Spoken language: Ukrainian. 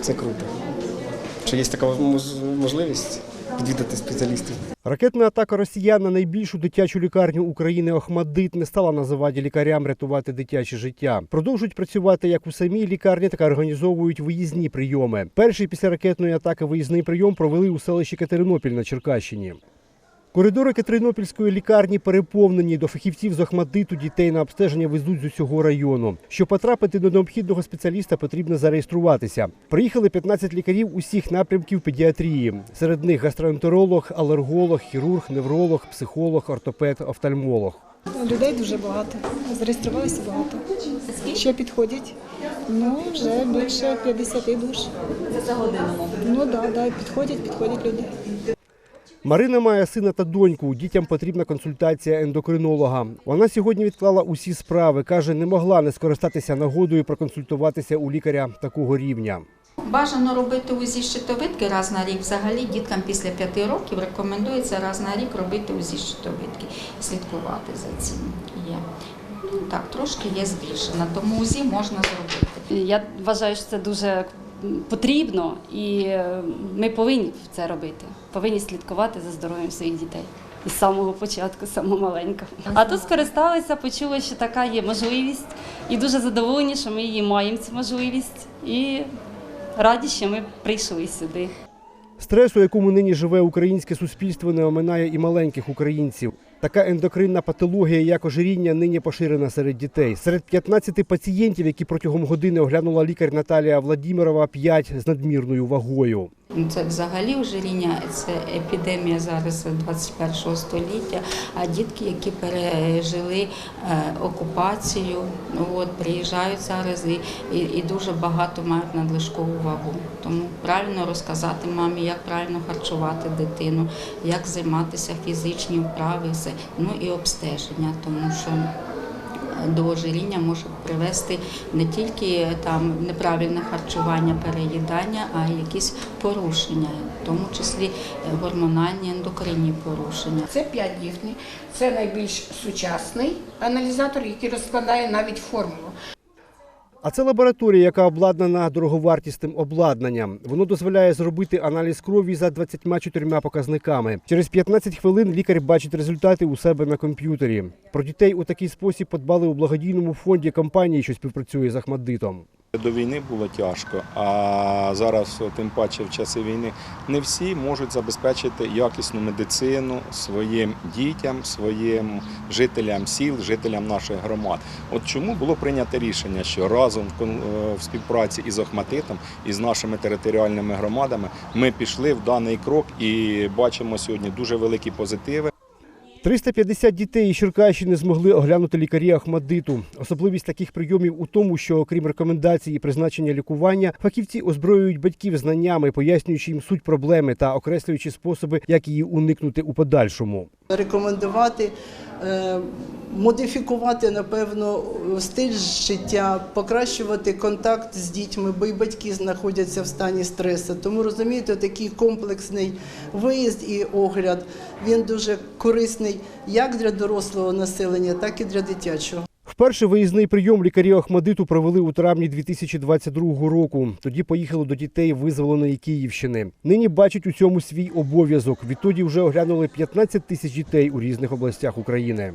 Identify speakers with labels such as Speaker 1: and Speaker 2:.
Speaker 1: Це круто. Що є така можливість відвідати спеціалістів.
Speaker 2: Ракетна атака росіян на найбільшу дитячу лікарню України Охмадит не стала на заваді лікарям рятувати дитяче життя. Продовжують працювати як у самій лікарні, так і організовують виїзні прийоми. Перший після ракетної атаки виїзний прийом провели у селищі Катеринопіль на Черкащині. Коридори Катеринопільської лікарні переповнені. До фахівців з Охмадиту дітей на обстеження везуть з усього району. Щоб потрапити до необхідного спеціаліста, потрібно зареєструватися. Приїхали 15 лікарів усіх напрямків педіатрії. Серед них гастроентеролог, алерголог, хірург, невролог, психолог, ортопед, офтальмолог.
Speaker 3: Людей дуже багато. Зареєструвалося багато. Що підходять? Ну, вже більше 50 душ. Це за годину? Ну так, да, да, підходять, підходять люди.
Speaker 2: Марина має сина та доньку. Дітям потрібна консультація ендокринолога. Вона сьогодні відклала усі справи. каже, не могла не скористатися нагодою проконсультуватися у лікаря такого рівня.
Speaker 4: Бажано робити УЗІ щитовидки раз на рік. Взагалі діткам після 5 років рекомендується раз на рік робити УЗІ щитовидки, слідкувати за цим є. Ну так, трошки є збільшена, тому УЗІ можна зробити.
Speaker 5: Я вважаю, що це дуже потрібно, і е, ми повинні це робити. Повинні слідкувати за здоров'ям своїх дітей. Із самого початку, з самого маленького. А тут скористалися, почули, що така є можливість, і дуже задоволені, що ми її маємо цю можливість. І раді, що ми прийшли сюди.
Speaker 2: Стрес, у якому нині живе українське суспільство, не оминає і маленьких українців. Така ендокринна патологія, як ожиріння, нині поширена серед дітей. Серед 15 пацієнтів, які протягом години оглянула лікар Наталія Владімірова, 5 з надмірною вагою.
Speaker 4: Ну, Це взагалі ожиріння, це епідемія зараз 21 століття. А дітки, які пережили е, окупацію, ну, от приїжджають зараз і, і, і дуже багато мають надлишкову вагу. Тому правильно розказати мамі, як правильно харчувати дитину, як займатися фізичні вправи, все. Ну і обстеження, тому що до ожиріння може привести не тільки там неправильне харчування, переїдання, а й якісь порушення, в тому числі е, гормональні ендокринні порушення.
Speaker 6: Це 5 діфні, це найбільш сучасний аналізатор, який розкладає навіть формулу.
Speaker 2: А це лабораторія, яка обладнана дороговартісним обладнанням. Воно дозволяє зробити аналіз крові за 24 показниками. Через 15 хвилин лікар бачить результати у себе на комп'ютері. Про дітей у такий спосіб подбали у благодійному фонді компанії, що співпрацює з Ахмаддитом.
Speaker 7: До війни було тяжко, а зараз, тим паче в часи війни, не всі можуть забезпечити якісну медицину своїм дітям, своїм жителям сіл, жителям наших громад. От чому було прийнято рішення, що разом в е, співпраці із Охматитом і з нашими територіальними громадами ми пішли в даний крок і бачимо сьогодні дуже великі позитиви.
Speaker 2: 350 дітей із Черкащини змогли оглянути лікарі Ахмадиту. Особливість таких прийомів у тому, що окрім рекомендацій і призначення лікування, фахівці озброюють батьків знаннями, пояснюючи їм суть проблеми та окреслюючи способи, як її уникнути у подальшому.
Speaker 8: Рекомендувати е, модифікувати, напевно, стиль життя, покращувати контакт з дітьми, бо й батьки знаходяться в стані стресу. Тому розумієте, такий комплексний виїзд і огляд він дуже корисний як для дорослого населення, так і для дитячого.
Speaker 2: Вперше виїзний прийом лікарі Ахмадиту провели у травні 2022 року. Тоді поїхали до дітей визволеної Київщини. Нині бачать у цьому свій обов'язок. Відтоді вже оглянули 15 тисяч дітей у різних областях України.